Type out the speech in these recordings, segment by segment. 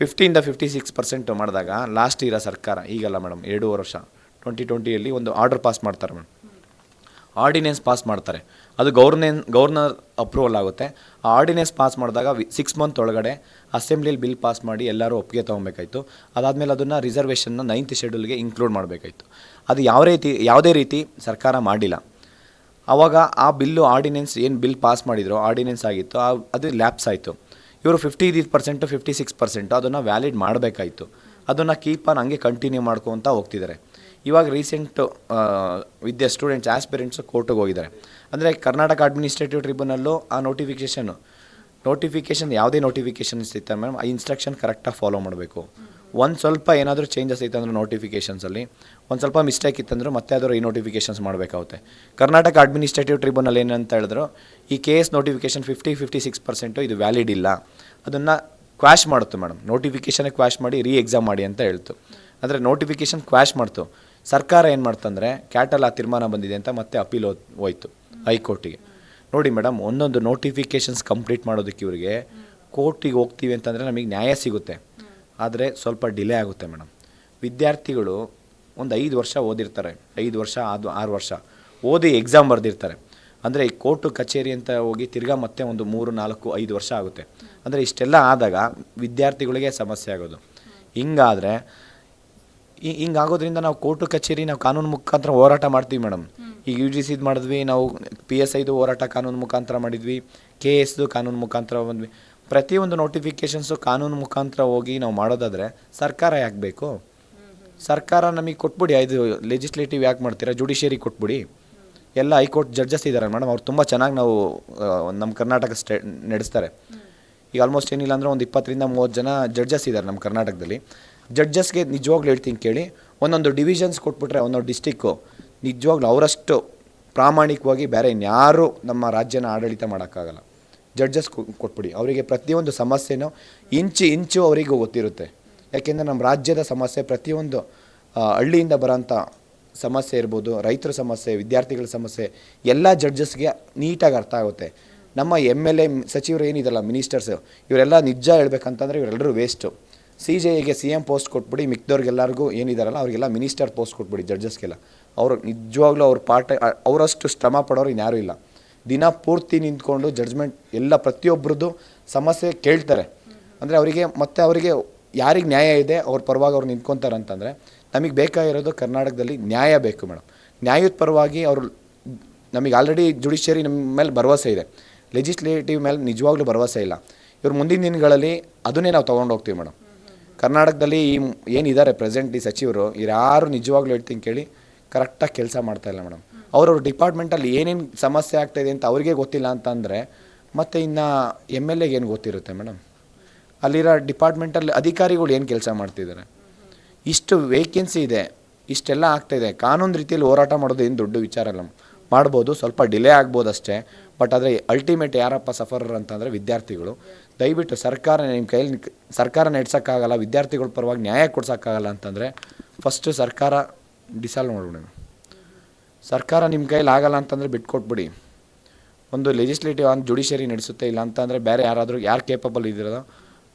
ಫಿಫ್ಟಿಯಿಂದ fifty six percent ಮಾಡಿದಾಗ last ಇರೋ ಸರ್ಕಾರ, ಈಗಲ್ಲ ಮೇಡಮ್ ಎರಡೂವರೆ ವರ್ಷ ಟ್ವೆಂಟಿ ಟ್ವೆಂಟಿಯಲ್ಲಿ ಒಂದು ಆರ್ಡರ್ ಪಾಸ್ ಮಾಡ್ತಾರೆ ಮೇಡಮ್ ಆರ್ಡಿನೆನ್ಸ್ ಪಾಸ್ ಮಾಡ್ತಾರೆ. ಅದು ಗೌರ್ನೆನ್ ಗೌರ್ನರ್ ಅಪ್ರೂವಲ್ ಆಗುತ್ತೆ. ಆ ಆರ್ಡಿನೆನ್ಸ್ ಪಾಸ್ ಮಾಡಿದಾಗ ಸಿಕ್ಸ್ ಮಂತ್ ಒಳಗಡೆ ಅಸೆಂಬ್ಲಿಯಲ್ಲಿ ಬಿಲ್ ಪಾಸ್ ಮಾಡಿ ಎಲ್ಲರೂ ಒಪ್ಪಿಗೆ ತೊಗೊಬೇಕಾಯ್ತು. ಅದಾದಮೇಲೆ ಅದನ್ನು ರಿಸರ್ವೇಷನ್ನ ನೈನ್ತ್ ಶೆಡ್ಯೂಲ್ಗೆ ಇನ್ಕ್ಲೂಡ್ ಮಾಡಬೇಕಾಯ್ತು. ಅದು ಯಾವ ರೀತಿ, ಯಾವುದೇ ರೀತಿ ಸರ್ಕಾರ ಮಾಡಿಲ್ಲ. ಆವಾಗ ಆ ಬಿಲ್ಲು ಆರ್ಡಿನೆನ್ಸ್ ಏನು ಬಿಲ್ ಪಾಸ್ ಮಾಡಿದ್ರು ಆರ್ಡಿನೆನ್ಸ್ ಆಗಿತ್ತು ಅದು ಲ್ಯಾಪ್ಸ್ ಆಯಿತು. ಇವರು fifty percent fifty six percent ಅದನ್ನು ವ್ಯಾಲಿಡ್ ಮಾಡಬೇಕಾಯಿತು. ಅದನ್ನು ಕೀಪ್ ಆನ್ ಹಂಗೆ ಕಂಟಿನ್ಯೂ ಮಾಡ್ಕೊತ ಹೋಗ್ತಿದ್ದಾರೆ. ಇವಾಗ ರೀಸೆಂಟು ವಿದ್ಯಾ ಸ್ಟೂಡೆಂಟ್ಸ್ ಆಸ್ಪಿರೆಂಟ್ಸು ಕೋರ್ಟಿಗೆ ಹೋಗಿದ್ದಾರೆ. ಅಂದರೆ ಕರ್ನಾಟಕ ಅಡ್ಮಿನಿಸ್ಟ್ರೇಟಿವ್ ಟ್ರಿಬ್ಯುನಲ್ಲು ಆ ನೋಟಿಫಿಕೇಷನ್ನು ನೋಟಿಫಿಕೇಷನ್ ಯಾವುದೇ ನೋಟಿಫಿಕೇಷನ್ ಸಿಗ್ತಾರೆ ಮ್ಯಾಮ್ ಆ ಇನ್ಸ್ಟ್ರಕ್ಷನ್ ಕರೆಕ್ಟಾಗಿ ಫಾಲೋ ಮಾಡಬೇಕು. ಒಂದು ಸ್ವಲ್ಪ ಏನಾದರೂ ಚೇಂಜಸ್ ಐತೆ ಅಂದ್ರೆ ನೋಟಿಫಿಕೇಷನ್ಸಲ್ಲಿ ಒಂದು ಸ್ವಲ್ಪ ಮಿಸ್ಟೇಕ್ ಇತ್ತಂದ್ರೆ ಮತ್ತೆ ಅದರ ಈ ನೋಟಿಫಿಕೇಷನ್ಸ್ ಮಾಡಬೇಕಾಗುತ್ತೆ. ಕರ್ನಾಟಕ ಅಡ್ಮಿನಿಸ್ಟ್ರೇಟಿವ್ ಟ್ರಿಬ್ಯುನಲ್ ಏನಂತ ಹೇಳಿದ್ರು, ಈ case notification fifty fifty six percent ಇದು ವ್ಯಾಲಿಡ್ ಇಲ್ಲ. ಅದನ್ನು ಕ್ವಾಶ್ ಮಾಡ್ತು ಮೇಡಮ್ ನೋಟಿಫಿಕೇಷನ್ನೇ ಕ್ವಾಶ್ ಮಾಡಿ ರೀ ಎಕ್ಸಾಮ್ ಮಾಡಿ ಅಂತ ಹೇಳ್ತು. ಅಂದರೆ ನೋಟಿಫಿಕೇಷನ್ ಕ್ವಾಶ್ ಮಾಡ್ತು. ಸರ್ಕಾರ ಏನು ಮಾಡ್ತಂದರೆ ಕ್ಯಾಟಲ್ ಆ ತೀರ್ಮಾನ ಬಂದಿದೆ ಅಂತ ಮತ್ತೆ ಅಪೀಲ್ ಹೋಯ್ತು ಹೈಕೋರ್ಟಿಗೆ. ನೋಡಿ ಮೇಡಮ್ ಒಂದೊಂದು ನೋಟಿಫಿಕೇಷನ್ಸ್ ಕಂಪ್ಲೀಟ್ ಮಾಡೋದಕ್ಕೆ ಇವರಿಗೆ ಕೋರ್ಟಿಗೆ ಹೋಗ್ತೀವಿ ಅಂತಂದರೆ ನಮಗೆ ನ್ಯಾಯ ಸಿಗುತ್ತೆ. ಆದರೆ ಸ್ವಲ್ಪ ಡಿಲೇ ಆಗುತ್ತೆ ಮೇಡಮ್ ವಿದ್ಯಾರ್ಥಿಗಳು ಒಂದು ಐದು ವರ್ಷ ಓದಿರ್ತಾರೆ. ಐದು ವರ್ಷ ಅದು ಆರು ವರ್ಷ ಓದಿ ಎಕ್ಸಾಮ್ ಬರೆದಿರ್ತಾರೆ. ಅಂದರೆ ಈ ಕೋರ್ಟು ಕಚೇರಿ ಅಂತ ಹೋಗಿ ತಿರ್ಗಾ ಮತ್ತೆ ಒಂದು ಮೂರು, ನಾಲ್ಕು, ಐದು ವರ್ಷ ಆಗುತ್ತೆ. ಅಂದರೆ ಇಷ್ಟೆಲ್ಲ ಆದಾಗ ವಿದ್ಯಾರ್ಥಿಗಳಿಗೆ ಸಮಸ್ಯೆ ಆಗೋದು. ಹಿಂಗಾದರೆ ಹಿಂಗಾಗೋದ್ರಿಂದ ನಾವು ಕೋರ್ಟು ಕಚೇರಿ ನಾವು ಕಾನೂನು ಮುಖಾಂತರ ಹೋರಾಟ ಮಾಡ್ತೀವಿ ಮೇಡಮ್ ಈಗ ಯು ಜಿ ಸಿದು ಮಾಡಿದ್ವಿ, ನಾವು ಪಿ ಎಸ್ ಐದು ಹೋರಾಟ ಕಾನೂನು ಮುಖಾಂತರ ಮಾಡಿದ್ವಿ ಕೆ ಎಸ್ದು ಕಾನೂನು ಮುಖಾಂತರ ಬಂದ್ವಿ. ಪ್ರತಿಯೊಂದು ನೋಟಿಫಿಕೇಷನ್ಸು ಕಾನೂನು ಮುಖಾಂತರ ಹೋಗಿ ನಾವು ಮಾಡೋದಾದರೆ ಸರ್ಕಾರ ಯಾಕೆ ಬೇಕು? ಸರ್ಕಾರ ನಮಗೆ ಕೊಟ್ಬಿಡಿ, ಇದು ಲೆಜಿಸ್ಲೇಟಿವ್ ಯಾಕೆ ಮಾಡ್ತೀರಾ? ಜುಡಿಷಿಯರಿ ಕೊಟ್ಬಿಡಿ. ಎಲ್ಲ ಹೈಕೋರ್ಟ್ ಜಡ್ಜಸ್ ಇದ್ದಾರೆ ಮೇಡಮ್, ಅವ್ರು ತುಂಬ ಚೆನ್ನಾಗಿ ನಾವು ನಮ್ಮ ಕರ್ನಾಟಕ ಸ್ಟೇ, ನಡೆಸ್ತಾರೆ. ಈಗ ಆಲ್ಮೋಸ್ಟ್ ಏನಿಲ್ಲ ಅಂದರೆ ಒಂದು ಇಪ್ಪತ್ತರಿಂದ ಮೂವತ್ತು ಜನ ಜಡ್ಜಸ್ ಇದ್ದಾರೆ ನಮ್ಮ ಕರ್ನಾಟಕದಲ್ಲಿ. ಜಡ್ಜಸ್ಗೆ ನಿಜವಾಗ್ಲೂ ಹೇಳ್ತೀನಿ ಕೇಳಿ, ಒಂದೊಂದು ಡಿವಿಷನ್ಸ್ ಕೊಟ್ಬಿಟ್ರೆ, ಒಂದೊಂದು ಡಿಸ್ಟಿಕ್ಕು ನಿಜವಾಗ್ಲೂ ಅವರಷ್ಟು ಪ್ರಾಮಾಣಿಕವಾಗಿ ಬೇರೆ ಇನ್ಯಾರೂ ನಮ್ಮ ರಾಜ್ಯನ ಆಡಳಿತ ಮಾಡೋಕ್ಕಾಗಲ್ಲ. ಜಡ್ಜಸ್ ಕೊಟ್ಬಿಡಿ. ಅವರಿಗೆ ಪ್ರತಿಯೊಂದು ಸಮಸ್ಯೆನೂ ಇಂಚು ಇಂಚು ಅವರಿಗೆ ಗೊತ್ತಿರುತ್ತೆ. ಯಾಕೆಂದರೆ ನಮ್ಮ ರಾಜ್ಯದ ಸಮಸ್ಯೆ ಪ್ರತಿಯೊಂದು ಹಳ್ಳಿಯಿಂದ ಬರೋಂಥ ಸಮಸ್ಯೆ ಇರ್ಬೋದು, ರೈತರ ಸಮಸ್ಯೆ, ವಿದ್ಯಾರ್ಥಿಗಳ ಸಮಸ್ಯೆ, ಎಲ್ಲ ಜಡ್ಜಸ್ಗೆ ನೀಟಾಗಿ ಅರ್ಥ ಆಗುತ್ತೆ. ನಮ್ಮ ಎಂ ಎಲ್ ಎ ಸಚಿವರು ಏನಿದಲ್ಲ ಮಿನಿಸ್ಟರ್ಸು ಇವರೆಲ್ಲ ನಿಜ ಹೇಳ್ಬೇಕಂತಂದರೆ ಇವರೆಲ್ಲರೂ ವೇಸ್ಟು ಸಿ ಜೆ ಎಗೆ ಸಿ ಎಂ ಪೋಸ್ಟ್ ಕೊಟ್ಬಿಡಿ, ಮಿಕ್ದವ್ರಿಗೆಲ್ಲರಿಗೂ ಏನಿದಾರಲ್ಲ, ಅವರಿಗೆಲ್ಲ ಮಿನಿಸ್ಟರ್ ಪೋಸ್ಟ್ ಕೊಟ್ಬಿಡಿ ಜಡ್ಜಸ್ಗೆಲ್ಲ ಅವರು ನಿಜವಾಗ್ಲೂ ಅವ್ರ ಪಾಠ, ಅವರಷ್ಟು ಶ್ರಮ ಪಡೋರು ಇನ್ಯಾರೂ ಇಲ್ಲ. ದಿನ ಪೂರ್ತಿ ನಿಂತ್ಕೊಂಡು ಜಡ್ಜ್ಮೆಂಟ್ ಎಲ್ಲ ಪ್ರತಿಯೊಬ್ಬರದ್ದು ಸಮಸ್ಯೆ ಕೇಳ್ತಾರೆ. ಅಂದರೆ ಅವರಿಗೆ ಮತ್ತೆ ಅವರಿಗೆ ಯಾರಿಗೆ ನ್ಯಾಯ ಇದೆ, ಅವ್ರ ಪರವಾಗಿ ಅವ್ರು ನಿಂತ್ಕೊತಾರೆ ಅಂತಂದರೆ ನಮಗೆ ಬೇಕಾಗಿರೋದು ಕರ್ನಾಟಕದಲ್ಲಿ ನ್ಯಾಯ ಬೇಕು ಮೇಡಮ್ ನ್ಯಾಯದ ಪರವಾಗಿ ಅವರು ನಮಗೆ ಆಲ್ರೆಡಿ ಜುಡಿಷಿಯರಿ ನಮ್ಮ ಮೇಲೆ ಭರವಸೆ ಇದೆ. ಲೆಜಿಸ್ಲೇಟಿವ್ ಮೇಲೆ ನಿಜವಾಗ್ಲೂ ಭರವಸೆ ಇಲ್ಲ. ಇವ್ರು ಮುಂದಿನ ದಿನಗಳಲ್ಲಿ ಅದನ್ನೇ ನಾವು ತೊಗೊಂಡು ಹೋಗ್ತೀವಿ ಮೇಡಮ್ ಕರ್ನಾಟಕದಲ್ಲಿ ಈ ಏನಿದ್ದಾರೆ ಪ್ರೆಸೆಂಟ್ ಈ ಸಚಿವರು ಯಾರು ನಿಜವಾಗ್ಲೂ ಹೇಳ್ತೀನಿ ಕೇಳಿ ಕರೆಕ್ಟಾಗಿ ಕೆಲಸ ಮಾಡ್ತಾ ಇಲ್ಲ ಮೇಡಮ್. ಅವ್ರವ್ರ ಡಿಪಾರ್ಟ್ಮೆಂಟಲ್ಲಿ ಏನೇನು ಸಮಸ್ಯೆ ಆಗ್ತಾಯಿದೆ ಅಂತ ಅವ್ರಿಗೆ ಗೊತ್ತಿಲ್ಲ ಅಂತಂದರೆ ಮತ್ತು ಇನ್ನು ಎಂ ಎಲ್ ಎಗೆ ಏನು ಗೊತ್ತಿರುತ್ತೆ ಮೇಡಮ್? ಅಲ್ಲಿರೋ ಡಿಪಾರ್ಟ್ಮೆಂಟಲ್ಲಿ ಅಧಿಕಾರಿಗಳು ಏನು ಕೆಲಸ ಮಾಡ್ತಿದ್ದಾರೆ? ಇಷ್ಟು ವೇಕೆನ್ಸಿ ಇದೆ, ಇಷ್ಟೆಲ್ಲ ಆಗ್ತಾಯಿದೆ ಕಾನೂನು ರೀತಿಯಲ್ಲಿ ಹೋರಾಟ ಮಾಡೋದು ಏನು ದೊಡ್ಡ ವಿಚಾರ ಅಲ್ಲ ಮಾಡ್ಬೋದು, ಸ್ವಲ್ಪ ಡಿಲೇ ಆಗ್ಬೋದು ಅಷ್ಟೇ ಬಟ್ ಆದರೆ ಅಲ್ಟಿಮೇಟ್ ಯಾರಪ್ಪ ಸಫರರ್ ಅಂತಂದರೆ ವಿದ್ಯಾರ್ಥಿಗಳು. ದಯವಿಟ್ಟು ಸರ್ಕಾರ ನಿಮ್ಮ ಕೈಯಲ್ಲಿ, ಸರ್ಕಾರ ನಡೆಸೋಕ್ಕಾಗಲ್ಲ, ವಿದ್ಯಾರ್ಥಿಗಳ ಪರವಾಗಿ ನ್ಯಾಯ ಕೊಡ್ಸೋಕ್ಕಾಗಲ್ಲ ಅಂತಂದರೆ ಫಸ್ಟು ಸರ್ಕಾರ ಡಿಸಾಲ್ವ್ ಮಾಡಿಬಿಡಿ ಸರ್ಕಾರ ನಿಮ್ಮ ಕೈಯಲ್ಲಿ ಆಗಲ್ಲ ಅಂತಂದರೆ ಬಿಟ್ಕೊಟ್ಬಿಡಿ. ಒಂದು ಲೆಜಿಸ್ಲೇಟಿವ್ ಆನ್ ಜುಡಿಷರಿ ನಡೆಸುತ್ತೆ, ಇಲ್ಲ ಅಂತಂದರೆ ಬೇರೆ ಯಾರಾದರೂ ಯಾರು ಕೇಪಬಲ್ ಇದ್ದೀರೋ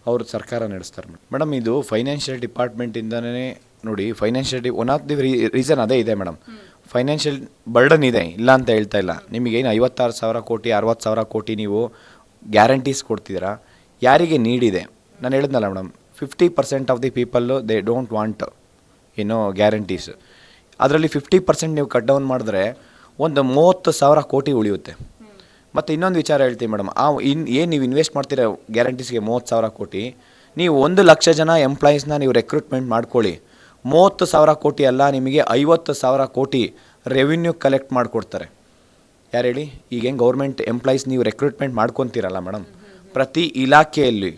ಅವರು ಸರ್ಕಾರ ನಡೆಸ್ತಾರೆ ಮೇಡಮ್. ಇದು ಫೈನಾನ್ಷಿಯಲ್ ಡಿಪಾರ್ಟ್ಮೆಂಟಿಂದನೇ ನೋಡಿ financial D one of the reason ಅದೇ ಇದೆ ಮೇಡಮ್. ಫೈನಾನ್ಷಿಯಲ್ ಬರ್ಡನ್ ಇದೆ, ಇಲ್ಲ ಅಂತ ಹೇಳ್ತಾ ಇಲ್ಲ. ನಿಮಗೇನು ಐವತ್ತಾರು ಸಾವಿರ ಕೋಟಿ, ಅರವತ್ತು ಸಾವಿರ ಕೋಟಿ ನೀವು ಗ್ಯಾರಂಟೀಸ್ ಕೊಡ್ತಿದ್ದೀರಾ? ಯಾರಿಗೆ ನೀಡಿದೆ? ನಾನು ಹೇಳಿದ್ನಲ್ಲ madam fifty percent of the people they don't want ಏನೋ ಗ್ಯಾರಂಟೀಸ್ ಅದರಲ್ಲಿ ಫಿಫ್ಟಿ ಪರ್ಸೆಂಟ್ ನೀವು ಕಟ್ ಡೌನ್ ಮಾಡಿದ್ರೆ ಒಂದು ಮೂವತ್ತು ಸಾವಿರ ಕೋಟಿ ಉಳಿಯುತ್ತೆ. ಮತ್ತು ಇನ್ನೊಂದು ವಿಚಾರ ಹೇಳ್ತೀನಿ ಮೇಡಮ್. ಆ ಇನ್, ಏನು ನೀವು ಇನ್ವೆಸ್ಟ್ ಮಾಡ್ತೀರ ಗ್ಯಾರಂಟೀಸ್ಗೆ ಮೂವತ್ತು ಸಾವಿರ ಕೋಟಿ, ನೀವು ಒಂದು ಲಕ್ಷ ಜನ ಎಂಪ್ಲಾಯೀಸ್ನ ನೀವು ರೆಕ್ರೂಟ್ಮೆಂಟ್ ಮಾಡ್ಕೊಳ್ಳಿ. ಮೂವತ್ತು ಸಾವಿರ ಕೋಟಿ ಅಲ್ಲ, ನಿಮಗೆ ಐವತ್ತು ಸಾವಿರ ಕೋಟಿ ರೆವಿನ್ಯೂ ಕಲೆಕ್ಟ್ ಮಾಡಿಕೊಡ್ತಾರೆ. ಯಾರು ಹೇಳಿ? ಈಗೇನು ಗೌರ್ಮೆಂಟ್ ಎಂಪ್ಲಾಯೀಸ್ ನೀವು ರೆಕ್ರೂಟ್ಮೆಂಟ್ ಮಾಡ್ಕೊತೀರಲ್ಲ ಮೇಡಮ್. ಪ್ರತಿ ಇಲಾಖೆಯಲ್ಲಿ.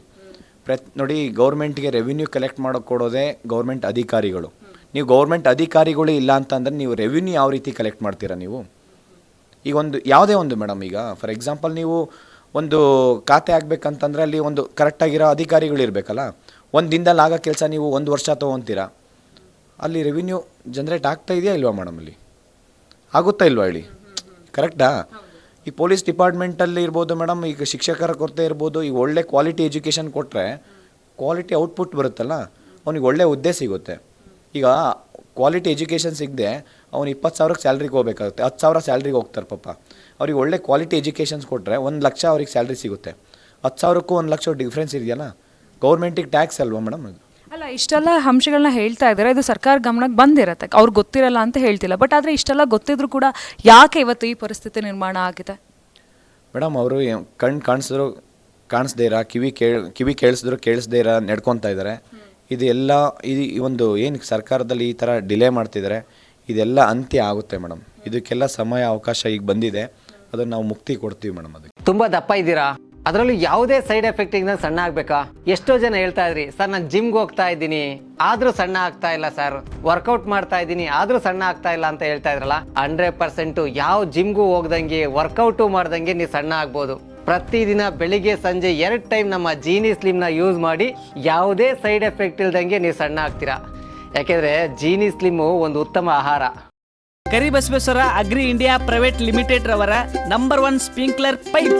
ಪ್ರತಿ, ನೋಡಿ ಗೌರ್ಮೆಂಟ್ಗೆ ರೆವಿನ್ಯೂ ಕಲೆಕ್ಟ್ ಮಾಡೋ ಕೊಡೋದೇ ಗೌರ್ಮೆಂಟ್ ಅಧಿಕಾರಿಗಳು. ನೀವು ಗೌರ್ಮೆಂಟ್ ಅಧಿಕಾರಿಗಳು ಇಲ್ಲ ಅಂತಂದರೆ ನೀವು ರೆವಿನ್ಯೂ ಯಾವ ರೀತಿ ಕಲೆಕ್ಟ್ ಮಾಡ್ತೀರಾ ನೀವು? ಈಗ ಒಂದು, ಯಾವುದೇ ಒಂದು ಮೇಡಮ್ ಈಗ ಫಾರ್ ಎಕ್ಸಾಂಪಲ್ ನೀವು ಒಂದು ಖಾತೆ ಆಗಬೇಕಂತಂದ್ರೆ ಅಲ್ಲಿ ಒಂದು ಕರೆಕ್ಟಾಗಿರೋ ಅಧಿಕಾರಿಗಳು ಇರಬೇಕಲ್ಲ, ಒಂದು ದಿನದಲ್ಲಿ ಆಗೋ ಕೆಲಸ ನೀವು ಒಂದು ವರ್ಷ ತೊಗೊತೀರಾ? ಅಲ್ಲಿ ರೆವಿನ್ಯೂ ಜನ್ರೇಟ್ ಆಗ್ತಾ ಇದೆಯಾ ಇಲ್ವಾ ಮೇಡಮ್ ಅಲ್ಲಿ? ಆಗುತ್ತಾ ಇಲ್ವಾ ಹೇಳಿ? ಕರೆಕ್ಟಾ ಈ ಪೊಲೀಸ್ ಡಿಪಾರ್ಟ್ಮೆಂಟಲ್ಲಿ ಇರ್ಬೋದು ಮೇಡಮ್ ಈಗ ಶಿಕ್ಷಕರ ಕೊರತೆ ಇರ್ಬೋದು, ಈಗ ಒಳ್ಳೆ ಕ್ವಾಲಿಟಿ ಎಜುಕೇಷನ್ ಕೊಟ್ಟರೆ ಕ್ವಾಲಿಟಿ ಔಟ್ಪುಟ್ ಬರುತ್ತಲ್ಲ, ಅವ್ನಿಗೆ ಒಳ್ಳೆ ಹುದ್ದೆ ಸಿಗುತ್ತೆ. ಈಗ ಕ್ವಾಲಿಟಿ ಎಜುಕೇಷನ್ ಸಿಗದೆ ಅವ್ನು ಇಪ್ಪತ್ತು ಸಾವಿರಕ್ಕೆ ಸ್ಯಾಲ್ರಿಗೆ ಹೋಗ್ಬೇಕಾಗುತ್ತೆ. ಹತ್ತು ಸಾವಿರ ಸ್ಯಾಲ್ರಿಗೆ ಹೋಗ್ತಾರೆ ಪಾಪ. ಅವ್ರಿಗೆ ಒಳ್ಳೆ ಕ್ವಾಲಿಟಿ ಎಜುಕೇಷನ್ಸ್ ಕೊಟ್ಟರೆ ಒಂದು ಲಕ್ಷ ಅವ್ರಿಗೆ ಸ್ಯಾಲ್ರಿ ಸಿಗುತ್ತೆ. ಹತ್ತು ಸಾವಿರಕ್ಕೂ ಒಂದು ಲಕ್ಷ ಡಿಫ್ರೆನ್ಸ್ ಇದೆಯಲ್ಲ? ಗೌರ್ಮೆಂಟಿಗೆ ಟ್ಯಾಕ್ಸ್ ಅಲ್ವಾ ಮೇಡಮ್ ಅದು? ಅಲ್ಲ ಇಷ್ಟೆಲ್ಲ ಅಂಶಗಳನ್ನ ಹೇಳ್ತಾ ಇದ್ದಾರೆ. ಇದು ಸರ್ಕಾರ ಗಮನಕ್ಕೆ ಬಂದಿರತ್ತೆ. ಅವ್ರು ಗೊತ್ತಿರಲ್ಲ ಅಂತ ಹೇಳ್ತಿಲ್ಲ. ಬಟ್ ಆದರೆ ಇಷ್ಟೆಲ್ಲ ಗೊತ್ತಿದ್ರು ಕೂಡ ಯಾಕೆ ಇವತ್ತು ಈ ಪರಿಸ್ಥಿತಿ ನಿರ್ಮಾಣ ಆಗಿದೆ? ಮೇಡಮ್ ಅವರು ಕಣ್ಣು ಕಾಣಿಸಿದ್ರು ಕಾಣಿಸ್ದೇ ಇರ? ಕಿವಿ ಕೇಳಿ ಕಿವಿ ಕೇಳಿಸಿದ್ರು ಕೇಳಿಸ್ದೇ ಇರ? ನಡ್ಕೊತಾ ಇದ್ದಾರೆ? ಇದೆಲ್ಲ ಎಲ್ಲ ಈ ಒಂದು ಏನು ಸರ್ಕಾರದಲ್ಲಿ ಈ ಥರ ಡಿಲೇ ಮಾಡ್ತಿದ್ದಾರೆ ಇದೆಲ್ಲ ಅಂತ್ಯ ಆಗುತ್ತೆ ಮೇಡಮ್. ಇದಕ್ಕೆಲ್ಲ ಸಮಯ, ಅವಕಾಶ ಈಗ ಬಂದಿದೆ. ಅದನ್ನು ನಾವು ಮುಕ್ತಿ ಕೊಡ್ತೀವಿ ಮೇಡಮ್ ಅದಕ್ಕೆ. ತುಂಬಾ ದಪ್ಪ ಇದ್ದೀರಾ? ಅದರಲ್ಲೂ ಯಾವುದೇ ಸೈಡ್ ಎಫೆಕ್ಟ್ ಇಂದ ಸಣ್ಣ ಆಗ್ಬೇಕಾ? ಎಷ್ಟೋ ಜನ ಹೇಳ್ತಾ ಇದ್ರಿ, ಸರ್, ನಾನು ಜಿಮ್ಗೆ ಹೋಗ್ತಾ ಇದ್ದೀನಿ. ಆದ್ರೂ ಸಣ್ಣ ಆಗ್ತಾ ಇಲ್ಲ, ಸರ್ ವರ್ಕೌಟ್ ಮಾಡ್ತಾ ಇದ್ದೀನಿ. ಆದ್ರೂ ಸಣ್ಣ ಆಗ್ತಾ ಇಲ್ಲ ಅಂತ ಹೇಳ್ತಾ ಇದ್ರಲ್ಲ ಹಂಡ್ರೆಡ್ ಪರ್ಸೆಂಟ್ ಯಾವ ಜಿಮ್ಗೂ ಹೋಗ್ದಂಗೆ ವರ್ಕೌಟು ಮಾಡ್ದಂಗೆ ನೀವು ಸಣ್ಣ ಆಗ್ಬೋದು. ಪ್ರತಿದಿನ ಬೆಳಿಗ್ಗೆ ಸಂಜೆ ಎರಡು ಟೈಮ್ ನಮ್ಮ ಜೀನಿ ಸ್ಲಿಮ್ನ ಯೂಸ್ ಮಾಡಿ ಯಾವುದೇ ಸೈಡ್ ಎಫೆಕ್ಟ್ ಇಲ್ದಂಗೆ ನೀವು ಸಣ್ಣ ಆಗ್ತೀರಾ. ಯಾಕೆಂದ್ರೆ ಜೀನಿ ಸ್ಲಿಮ್ಮು ಒಂದು ಉತ್ತಮ ಆಹಾರ. Karibasaveshwara agri India private limited ರವರ ನಂಬರ್ ಒನ್ ಸ್ಪ್ರಿಂಕ್ಲರ್ ಪೈಪ್